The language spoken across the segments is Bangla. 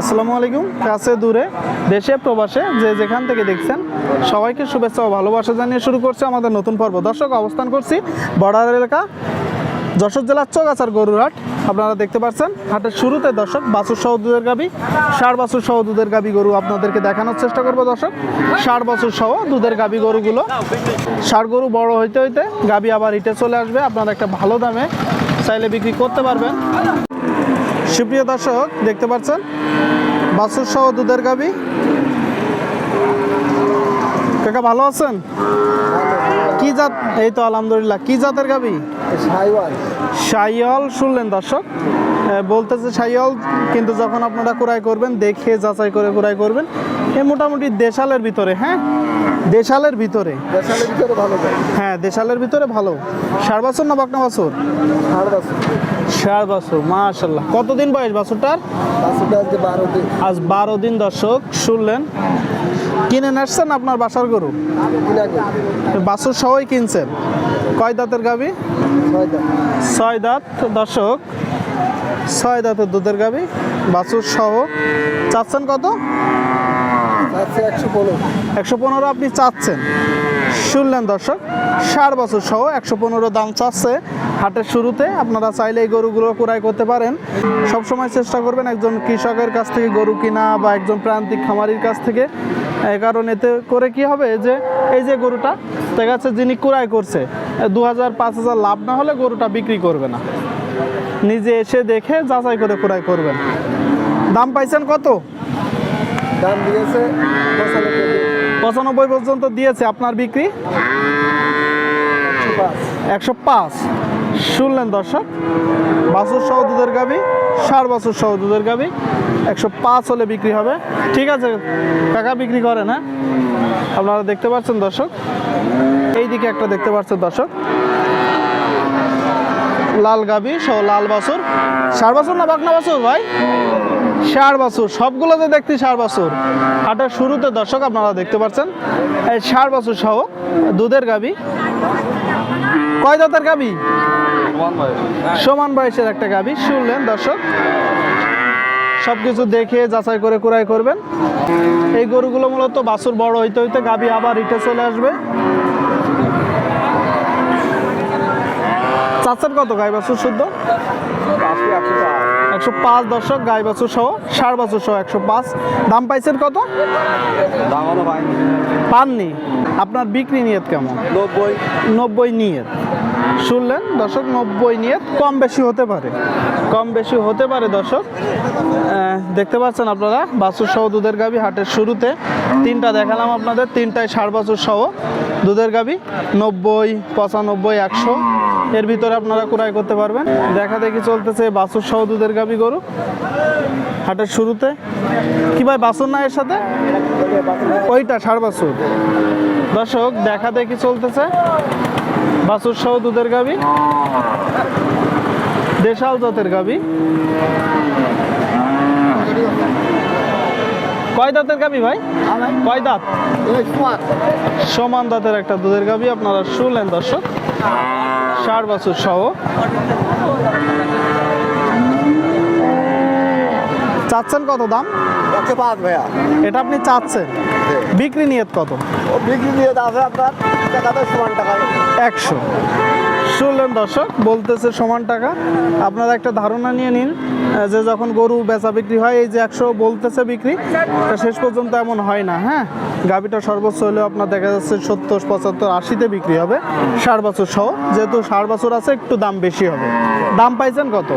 আসসালামু আলাইকুম। কাছে, দূরে, দেশে, প্রবাসে, যে যেখান থেকে দেখছেন, সবাইকে শুভেচ্ছা ও ভালোবাসা জানিয়ে শুরু করছে আমাদের নতুন পর্ব। দর্শক, অবস্থান করছি বর্ডার এলাকা, যশোর জেলার চৌগাছার গরুরহাট। আপনারা দেখতে পাচ্ছেন, হাটের শুরুতে দর্শক, বাছুর সহ দুধের গাবি ষাট বাছুর সহ দুধের গাবি গরু আপনাদেরকে দেখানোর চেষ্টা করব দর্শক। ষাট বছর সহ দুধের গাবি গরুগুলো। ষাট গরু বড় হইতে হইতে গাবি আবার হিটে চলে আসবে। আপনারা একটা ভালো দামে চাইলে বিক্রি করতে পারবেন। সুপ্রিয় দর্শক দেখতে পাচ্ছেন? বাছুর সহ দুধের গাবি। কাকা ভালো আছেন? কি জাত? এই তো আলহামদুলিল্লাহ। কি জাতের গাবি? সাইওয়াল শাইওয়াল শুনলেন দর্শক। বলতেছে সাইয়ল কিন্তু যখন আপনারা ক্রয় করবেন দেখে যাচাই করে ক্রয় করবেন এ মোটামুটি দেশালের ভিতরে হ্যাঁ? দেশালের ভিতরে। দেশালের ভিতরে ভালো হ্যাঁ দেশালের ভিতরে ভালো। ষাট বছর না বাকনা বছর? ষাট বছর। মাশাল্লাহ কতদিন বয়স বছরটার? আজ বারো দিন দর্শক শুনলেন। কিনে নাসছেন আপনার বাসার গরু? বাছুর সহই কিনছেন? কয় দাঁতের গাবি? ছয় দাঁত দর্শক। ছয় দাঁতের দুধের গাবি বাছুর সহ। চাচ্ছেন কত? একশো পনেরো। আপনি চাচ্ছেন। শুনলেন দর্শক ষাট বছর সহ একশো পনেরো দাম চাচ্ছে। হাটের শুরুতে আপনারা চাইলে এই গরুগুলো ক্রয় করতে পারেন। সবসময় চেষ্টা করবেন একজন কৃষকের কাছ থেকে গরু কিনা বা একজন প্রান্তিক খামারির কাছ থেকে। এই কারণ এতে করে কি হবে যে এই যে গরুটা দেখা যাচ্ছে যিনি ক্রয় করছে দু হাজার পাঁচ হাজার লাভ না হলে গরুটা বিক্রি করবে না। নিজে এসে দেখে যাচাই করে ক্রয় করবেন। দাম পাইছেন কত? দাম দিয়েছে পঁচানব্বই। পর্যন্ত দিয়েছে আপনার বিক্রি? একশো পাঁচ। শুনলেন দর্শক বাছুর সহ দুধের গাবি ষাট বছর সহ দুধের গাবি একশো পাঁচ হলে বিক্রি হবে। ঠিক আছে টাকা বিক্রি করেন হ্যাঁ? আপনারা দেখতে পাচ্ছেন দর্শক? এই দিকে একটা দেখতে পাচ্ছেন দর্শক। লাল গাবি সহ লাল বাছুর। ষাট বছর না বাকনা বাছুর ভাই? ষাট বছর। সবগুলোতে দেখতে ষাট বছর। হাটের শুরুতে দর্শক আপনারা দেখতে পাচ্ছেন। এই ষাট বছর সহ দুধের গাবি কয় দাঁতের গাবি সমান বয়সের একটা গাবি শুনলেন দর্শক। সবকিছু দেখে যাচাই করে কুড়াই করবেন। এই গরুগুলো মূলত বাছুর বড় হইতে হইতে গাবি আবার ইটে চলে আসবে। চাচ্ছেন কত গাই বাছুর শুদ্ধ? একশো পাঁচ দর্শক গাই বাছুর সহ ষাট বাছুর সহ একশো পাঁচ। দাম পাইছেন কত? পাননি। আপনার বিক্রি নিয়ত কেমন? নব্বই। নব্বই নিয়ত। শুনলেন? দর্শক নব্বই নিয়ত কম বেশি হতে পারে। কম বেশি হতে পারে দর্শক। দেখতে পাচ্ছেন আপনারা বাছুর সহ দুধের গাবি হাটের শুরুতে। তিনটা দেখালাম আপনাদের তিনটায় ষাট বাছুর সহ দুধের গাবি নব্বই পঁচানব্বই একশো। এর ভিতরে আপনারা ক্রয় করতে পারবেন। দেখা দেখি চলতেছে বাছুর সহ দুধের গাবি গরু। হাটের শুরুতে। কি ভাই বাছুর না এর সাথে? ওইটা ষাট বাছুর দর্শক দেখা দেখি চলতেছে। বাছুর সহ দুধের গাবি দেশাল জাতের গাবি কয় দাঁতের গাবি ভাই? কয় দাঁত? সমান। দাঁতের একটা দুধের গাবি আপনারা শুনলেন দর্শক। ষাট বছর সহ। চাচ্ছেন কত দাম? একশো পাঁচ ভাইয়া। এটা আপনি চাচ্ছেন। বিক্রি নিয়ত কত? বিক্রি নিয়ে আছে আপনার টাকা সমান টাকা। একশো। শুনলেন দর্শক বলতেছে সমান টাকা। আপনারা একটা ধারণা নিয়ে নিন যে যখন গরু বেচা বিক্রি হয়, এই যে একশো বলতেছে বিক্রি, তা শেষ পর্যন্ত এমন হয় না হ্যাঁ? গাভিটা সর্বোচ্চ হলেও আপনার দেখা যাচ্ছে সত্তর, পঁচাত্তর, আশিতে বিক্রি হবে, ষাট বছর সহ। যেহেতু ষাট বছর আছে, একটু দাম বেশি হবে। দাম পাইছেন কত?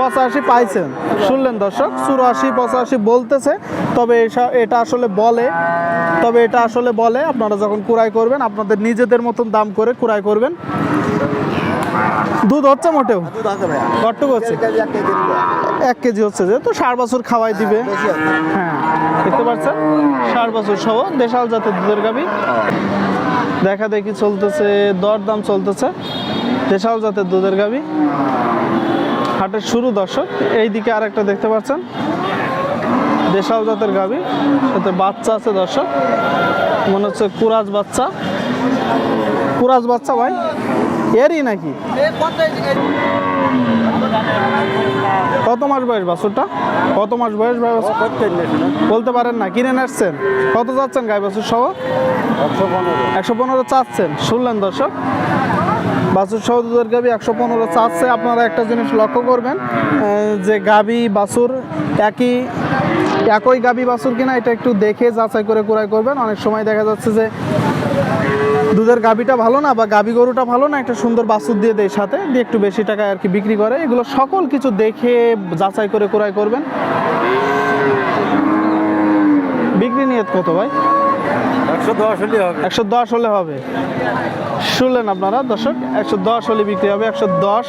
পঁচাশি পাইছেন। শুনলেন দর্শক, চুরাশি, পঁচাশি বলতেছে, তবে এটা আসলে বলে, তবে এটা আসলে বলে, আপনারা যখন কুড়াই করবেন, আপনাদের নিজেদের মতন দাম করে কুড়াই করবেন। দুধ হচ্ছে মোটেও? কটুক হচ্ছে? এক কেজি হচ্ছে যেহেতু ষাট বছর খাওয়াই দিবে। হ্যাঁ দেখতে পাচ্ছেন? ষাট বছর সহ দেশাল জাতের দুধের গাবি। দেখা দেখি চলতেছে দর দাম চলতেছে দেশাল জাতের দুধের গাবি। হাটের শুরু দর্শক এই দিকে আরেকটা দেখতে পাচ্ছেন? দেশাল জাতের গাবি সাথে বাচ্চা আছে দর্শক। মনে হচ্ছে কুরাজ বাচ্চা। কুরাজ বাচ্চা ভাই। এরই নাকি? কত মাস বয়স বাছুরটা? কত মাস বয়স বলতে পারেন না, কিনে আসছেন? কত যাচ্ছেন গাই বাছুর সহ? একশো পনেরো চাচ্ছেন, শুনলেন দর্শক? বাছুর সহ দুধের গাবি একশো পনেরো চাচ্ছে। আপনারা একটা জিনিস লক্ষ্য করবেন যে গাবি, বাছুর একই একই গাবি, বাছুর কিনা, এটা একটু দেখে যাচাই করে ক্রয় করবেন। অনেক সময় দেখা যাচ্ছে যে দুধের গাবিটা ভালো না বা গাবি গরুটা ভালো না একটা সুন্দর বাছুর দিয়ে দেয় সাথে দিয়ে একটু বেশি টাকায় আর কি বিক্রি করে। এগুলো সকল কিছু দেখে যাচাই করে ক্রয় করবেন। বিক্রি নিয়ত কত ভাই? একশো দশ হলে হবে। একশো দশ হলে হবে। শুনলেন আপনারা দর্শক একশো দশ হলে বিক্রি হবে একশো দশ